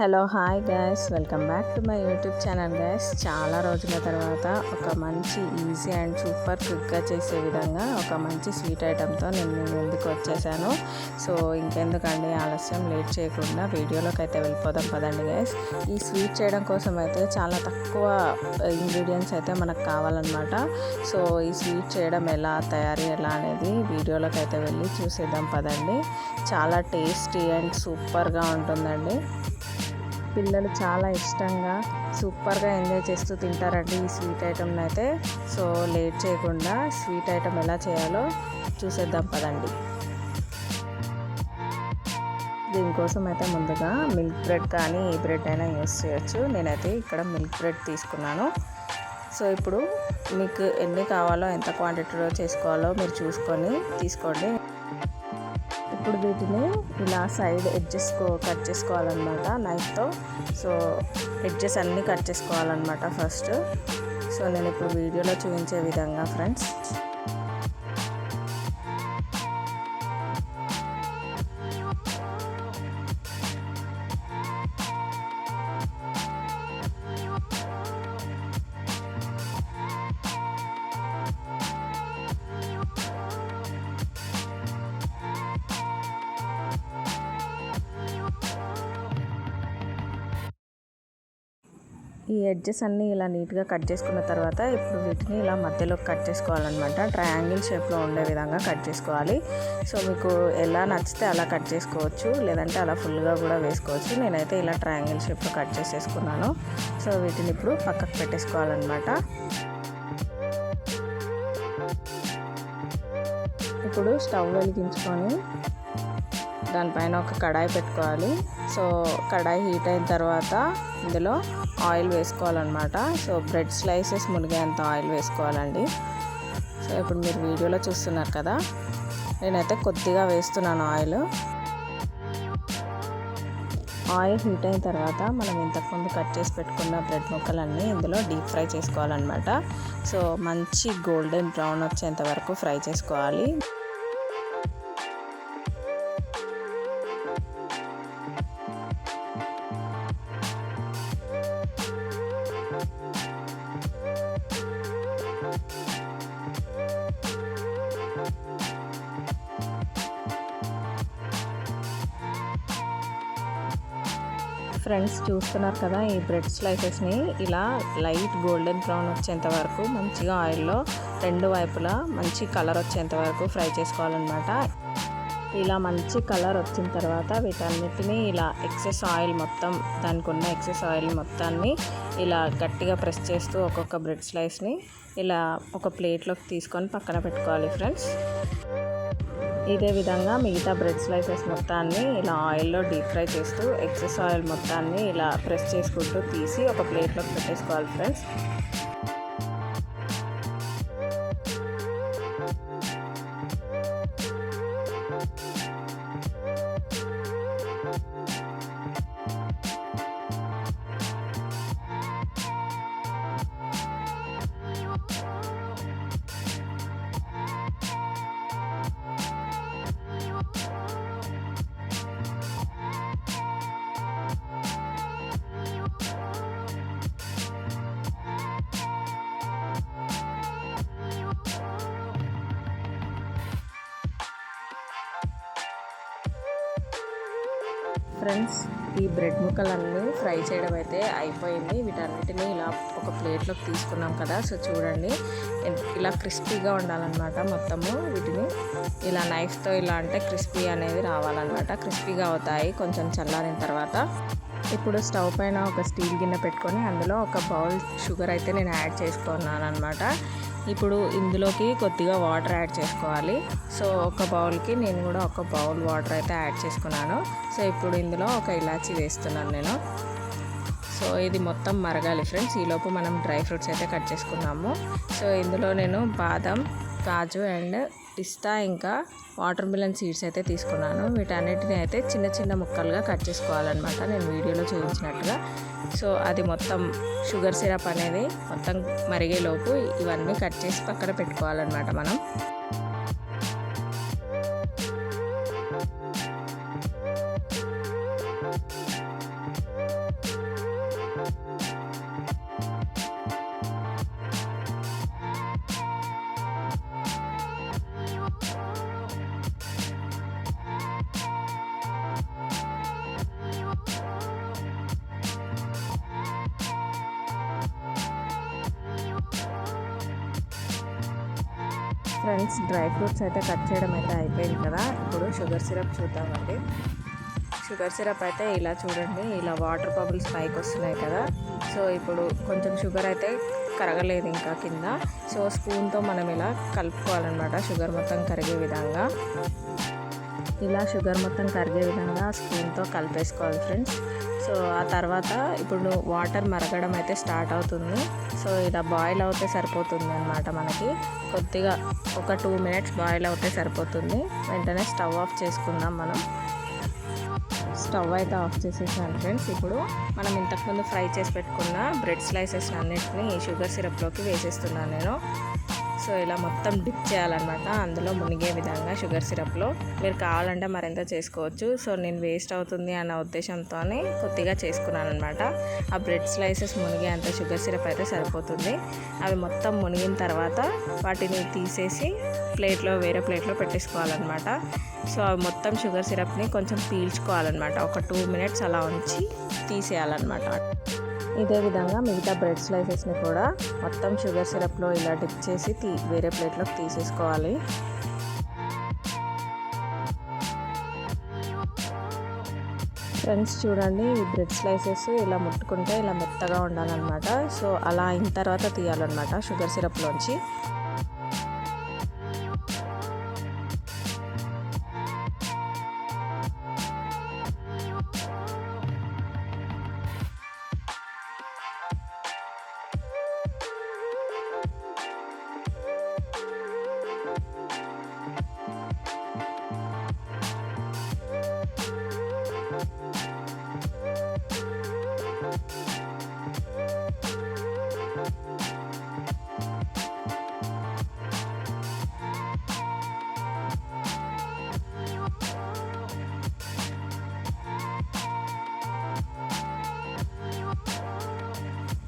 Hello hi guys welcome back to my YouTube channel guys చాలా రోజుల తర్వాత ఒక మంచి ఈజీ అండ్ సూపర్ క్విక్గా చేసే విధంగా ఒక మంచి స్వీట్ ఐటెంతో నేను మీ ముందుకు వచ్చేసాను. సో ఇంకెందుకండి ఆలస్యం లేట్ చేయకుండా వీడియోలోకి అయితే వెళ్ళిపోదాం పదండి గైస్ ఈ స్వీట్ చేయడం కోసం అయితే చాలా తక్కువ ఇంగ్రీడియంట్స్ అయితే మనకు కావాలన్నమాట. సో ఈ స్వీట్ చేయడం ఎలా తయారీ ఎలా అనేది వీడియోలోకి అయితే వెళ్ళి చూసేద్దాం పదండి. చాలా టేస్టీ అండ్ సూపర్గా ఉంటుందండి. పిల్లలు చాలా ఇష్టంగా సూపర్గా ఎంజాయ్ చేస్తూ తింటారండి ఈ స్వీట్ ఐటమ్ని అయితే. సో లేట్ చేయకుండా స్వీట్ ఐటమ్ ఎలా చేయాలో చూసేద్దాం పదండి. దీనికోసం అయితే ముందుగా మిల్క్ బ్రెడ్ కానీ ఏ బ్రెడ్ అయినా యూస్ చేయొచ్చు. నేనైతే ఇక్కడ మిల్క్ బ్రెడ్ తీసుకున్నాను. సో ఇప్పుడు మీకు ఎన్ని కావాలో ఎంత క్వాంటిటీలో చేసుకోవాలో మీరు చూసుకొని తీసుకోండి. ఇప్పుడు వీటిని ఇలా సైడ్ ఎడ్జెస్ కట్ చేసుకోవాలన్నమాట నైఫ్తో సో ఎడ్జెస్ అన్నీ కట్ చేసుకోవాలన్నమాట ఫస్ట్. సో నేను ఇప్పుడు వీడియోలో చూపించే విధంగా ఫ్రెండ్స్. ఈ ఎడ్జెస్ అన్నీ ఇలా నీట్గా కట్ చేసుకున్న తర్వాత ఇప్పుడు వీటిని ఇలా మధ్యలో కట్ చేసుకోవాలన్నమాట. ట్రయాంగిల్ షేప్లో ఉండే విధంగా కట్ చేసుకోవాలి. సో మీకు ఎలా నచ్చితే అలా కట్ చేసుకోవచ్చు. లేదంటే అలా ఫుల్గా కూడా వేసుకోవచ్చు. నేనైతే ఇలా ట్రయాంగిల్ షేప్లో కట్ చేసేసుకున్నాను. సో వీటిని ఇప్పుడు పక్కకు పెట్టేసుకోవాలన్నమాట. ఇప్పుడు స్టవ్ వెలిగించుకొని దానిపైన ఒక కడాయి పెట్టుకోవాలి. సో కడాయి హీట్ అయిన తర్వాత ఇందులో ఆయిల్ వేసుకోవాలన్నమాట. సో బ్రెడ్ స్లైసెస్ మునిగేంత ఆయిల్ వేసుకోవాలండి. సో ఇప్పుడు మీరు వీడియోలో చూస్తున్నారు కదా. నేనైతే కొద్దిగా వేస్తున్నాను ఆయిల్. ఆయిల్ హీట్ అయిన తర్వాత మనం ఇంతకుముందు కట్ చేసి పెట్టుకున్న బ్రెడ్ ముక్కలన్నీ ఇందులో డీప్ ఫ్రై చేసుకోవాలన్నమాట. సో మంచి గోల్డెన్ బ్రౌన్ వచ్చేంత వరకు ఫ్రై చేసుకోవాలి. ఫ్రెండ్స్ చూస్తున్నారు కదా ఈ బ్రెడ్ స్లైసెస్ని. ఇలా లైట్ గోల్డెన్ బ్రౌన్ వచ్చేంత వరకు మంచిగా ఆయిల్లో రెండు వైపులా మంచి కలర్ వచ్చేంత వరకు ఫ్రై చేసుకోవాలన్నమాట. ఇలా మంచి కలర్ వచ్చిన తర్వాత వీటన్నిటిని ఇలా ఎక్సెస్ ఆయిల్ మొత్తం దానికి ఉన్న ఎక్సెస్ ఆయిల్ మొత్తాన్ని ఇలా గట్టిగా ప్రెస్ చేస్తూ ఒక్కొక్క బ్రెడ్ స్లైస్ని ఇలా ఒక ప్లేట్లోకి తీసుకొని పక్కన పెట్టుకోవాలి ఫ్రెండ్స్. ఇదే విధంగా మిగతా బ్రెడ్ స్లైసెస్ మొత్తాన్ని ఇలా ఆయిల్లో డీప్ ఫ్రై చేస్తూ ఎక్సెస్ ఆయిల్ మొత్తాన్ని ఇలా ప్రెస్ చేసుకుంటూ తీసి ఒక ప్లేట్లోకి పెట్టేసుకోవాలి ఫ్రెండ్స్. ఫ్రెండ్స్ ఈ బ్రెడ్ ముక్కలన్నీ ఫ్రై చేయడం అయితే అయిపోయింది. వీటన్నిటిని ఇలా ఒక ప్లేట్లోకి తీసుకున్నాం కదా సో చూడండి. ఇలా క్రిస్పీగా ఉండాలన్నమాట మొత్తము. వీటిని ఇలా నైఫ్తో ఇలా అంటే క్రిస్పీ అనేది రావాలన్నమాట. క్రిస్పీగా అవుతాయి కొంచెం చల్లారిన తర్వాత. ఇప్పుడు స్టవ్ పైన ఒక స్టీల్ గిన్నె పెట్టుకొని అందులో ఒక బౌల్ షుగర్ అయితే నేను యాడ్ చేసుకున్నాను అనమాట ఇప్పుడు ఇందులోకి కొద్దిగా వాటర్ యాడ్ చేసుకోవాలి. సో ఒక బౌల్కి నేను కూడా ఒక బౌల్ వాటర్ అయితే యాడ్ చేసుకున్నాను. సో ఇప్పుడు ఇందులో ఒక ఇలాచీ వేస్తున్నాను నేను. సో ఇది మొత్తం మరగాలి ఫ్రెండ్స్. ఈలోపు మనం డ్రై ఫ్రూట్స్ అయితే కట్ చేసుకున్నాము. సో ఇందులో నేను బాదం కాజు అండ్ పిస్తా ఇంకా. వాటర్ మిలన్ సీడ్స్ అయితే తీసుకున్నాను. వీటన్నిటిని అయితే చిన్న చిన్న ముక్కలుగా కట్ చేసుకోవాలన్నమాట. నేను వీడియోలో చూపించినట్టుగా. సో అది మొత్తం షుగర్ సిరప్ అనేది మొత్తం మరిగేలోపు ఇవన్నీ కట్ చేసి పక్కన పెట్టుకోవాలన్నమాట మనం. ఫ్రెండ్స్ డ్రై ఫ్రూట్స్ అయితే కట్ చేయడం అయితే అయిపోయింది కదా. ఇప్పుడు షుగర్ సిరప్ చూద్దామండి. షుగర్ సిరప్ అయితే ఇలా చూడండి ఇలా వాటర్ బబుల్స్ పైకి వస్తున్నాయి కదా. సో ఇప్పుడు కొంచెం షుగర్ అయితే కరగలేదు ఇంకా కింద. సో స్పూన్తో మనం ఇలా కలుపుకోవాలన్నమాట షుగర్ మొత్తం కరిగే విధంగా. ఇలా షుగర్ మొత్తం కరిగే విధంగా స్పూన్తో కలిపేసుకోవాలి ఫ్రెండ్స్. సో ఆ తర్వాత ఇప్పుడు వాటర్ మరగడం అయితే స్టార్ట్ అవుతుంది. సో ఇలా బాయిల్ అవుతే సరిపోతుంది అనమాట మనకి. కొద్దిగా ఒక టూ మినిట్స్ బాయిల్ అవుతే సరిపోతుంది. వెంటనే స్టవ్ ఆఫ్ చేసుకుందాం మనం. స్టవ్ అయితే ఆఫ్ చేసేసాను ఫ్రెండ్స్. ఇప్పుడు మనం ఇంతకుముందు ఫ్రై చేసి పెట్టుకున్న బ్రెడ్ స్లైసెస్ అన్నిటిని షుగర్ సిరప్లోకి వేసేస్తున్నాను నేను. సో ఇలా మొత్తం డిప్ చేయాలన్నమాట. అందులో మునిగే విధంగా షుగర్ సిరప్లో మీరు కావాలంటే మరింత చేసుకోవచ్చు. సో నేను వేస్ట్ అవుతుంది అన్న ఉద్దేశంతో కొద్దిగా చేసుకున్నాను అనమాట ఆ బ్రెడ్ స్లైసెస్ మునిగే అంత షుగర్ సిరప్ అయితే సరిపోతుంది. అవి మొత్తం మునిగిన తర్వాత వాటిని తీసేసి ప్లేట్లో వేరే ప్లేట్లో పెట్టేసుకోవాలన్నమాట. సో అవి మొత్తం షుగర్ సిరప్ని కొంచెం పీల్చుకోవాలన్నమాట. ఒక టూ మినిట్స్ అలా ఉంచి తీసేయాలన్నమాట. ఇదే విధంగా మిగతా బ్రెడ్ స్లైసెస్ని కూడా మొత్తం షుగర్ సిరప్లో ఇలా డిప్ చేసి తీ వేరే ప్లేట్లోకి తీసేసుకోవాలి. ఫ్రెండ్స్ చూడండి ఈ బ్రెడ్ స్లైసెస్ ఇలా ముట్టుకుంటే ఇలా మెత్తగా ఉండాలన్నమాట. సో అలా అయిన తర్వాత తీయాలన్నమాట షుగర్ సిరప్లోంచి.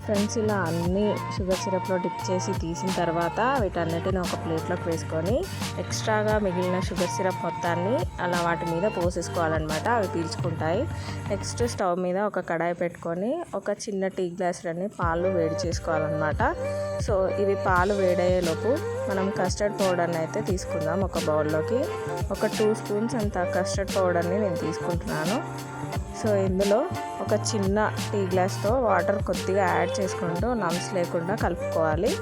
ఫ్రెండ్స్ ఇలా అన్నీ షుగర్ సిరప్లో డిప్ చేసి తీసిన తర్వాత వీటన్నిటిని ఒక ప్లేట్లోకి వేసుకొని ఎక్స్ట్రాగా మిగిలిన షుగర్ సిరప్ మొత్తాన్ని అలా వాటి మీద పోసేసుకోవాలన్నమాట. అవి పీల్చుకుంటాయి. నెక్స్ట్ స్టవ్ మీద ఒక కడాయి పెట్టుకొని ఒక చిన్న టీ గ్లాసులన్నీ పాలు వేడి చేసుకోవాలన్నమాట. సో ఇవి పాలు వేడయ్యేలోపు మనం కస్టర్డ్ పౌడర్ని అయితే తీసుకుందాం ఒక బౌల్లోకి. ఒక టూ స్పూన్స్ అంత కస్టర్డ్ పౌడర్ని నేను తీసుకుంటున్నాను. సో ఇందులో ఒక చిన్న టీ గ్లాస్తో వాటర్ కొద్దిగా యాడ్ చేసుకుంటూ నమ్స్ లేకుండా కలుపుకోవాలి.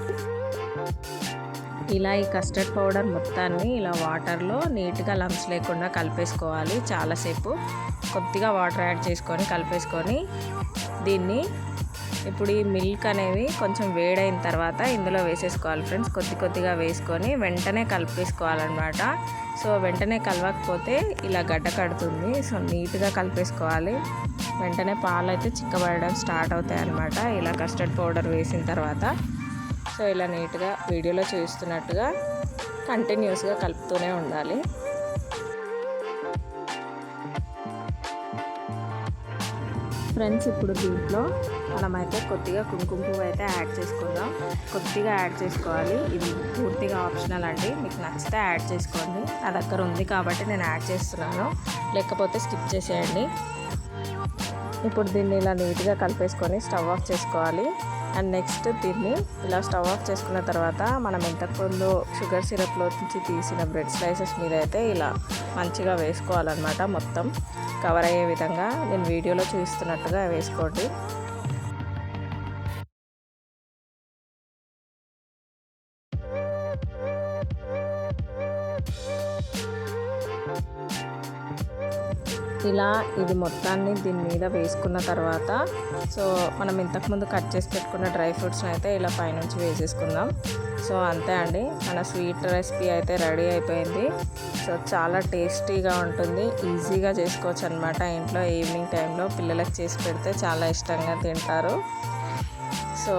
ఇలా ఈ కస్టర్డ్ పౌడర్ మొత్తాన్ని ఇలా వాటర్లో నీట్గా లంప్స్ లేకుండా కలిపేసుకోవాలి చాలాసేపు. కొద్దిగా వాటర్ యాడ్ చేసుకొని కలిపేసుకొని దీన్ని ఇప్పుడు ఈ మిల్క్ అనేవి కొంచెం వేడైన తర్వాత ఇందులో వేసేసుకోవాలి ఫ్రెండ్స్. కొద్ది కొద్దిగా వేసుకొని వెంటనే కలిపేసుకోవాలన్నమాట. సో వెంటనే కలవకపోతే ఇలా గడ్డ కడుతుంది. సో నీట్గా కలిపేసుకోవాలి. వెంటనే పాలు అయితే చిక్కబడడం స్టార్ట్ అవుతాయి అన్నమాట. ఇలా కస్టర్డ్ పౌడర్ వేసిన తర్వాత. సో ఇలా నీట్గా వీడియోలో చూస్తున్నట్టుగా కంటిన్యూస్గా కలుపుతూనే ఉండాలి. ఫ్రెండ్స్ ఇప్పుడు దీంట్లో మనమైతే కొద్దిగా కుంకుమ పువ్వు అయితే యాడ్ చేసుకుందాం. కొద్దిగా యాడ్ చేసుకోవాలి. ఇది పూర్తిగా ఆప్షనల్ అండి. మీకు నచ్చితే యాడ్ చేసుకోండి. నా దగ్గర ఉంది కాబట్టి నేను యాడ్ చేస్తున్నాను. లేకపోతే స్కిప్ చేసేయండి. ఇప్పుడు దీన్ని ఇలా నీట్గా కలిపేసుకొని స్టవ్ ఆఫ్ చేసుకోవాలి. అండ్ నెక్స్ట్ దీన్ని ఇలా స్టవ్ ఆఫ్ చేసుకున్న తర్వాత మనం ఇంతకుముందు షుగర్ సిరప్లో నుంచి తీసిన బ్రెడ్ స్లైసెస్ మీద అయితే ఇలా మంచిగా వేసుకోవాలన్నమాట మొత్తం. కవర్ అయ్యే విధంగా నేను వీడియోలో చూపిస్తున్నట్టుగా వేసుకోండి. ఇలా ఇది మొత్తాన్ని దీని మీద వేసుకున్న తర్వాత సో మనం ఇంతకుముందు కట్ చేసి పెట్టుకున్న డ్రై ఫ్రూట్స్ని అయితే ఇలా పైనుంచి వేసేసుకుందాం. సో అంతే అండి మన స్వీట్ రెసిపీ అయితే రెడీ అయిపోయింది. సో చాలా టేస్టీగా ఉంటుంది ఈజీగా చేసుకోవచ్చు అనమాట ఇంట్లో ఈవినింగ్ టైంలో పిల్లలకు చేసి పెడితే చాలా ఇష్టంగా తింటారు. సో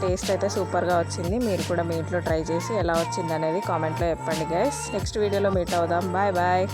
టేస్ట్ అయితే సూపర్గా వచ్చింది మీరు కూడా మీ ఇంట్లో ట్రై చేసి ఎలా వచ్చింది అనేది కామెంట్లో చెప్పండి గైస్ నెక్స్ట్ వీడియోలో మీట్ అవుదాం బాయ్ బాయ్.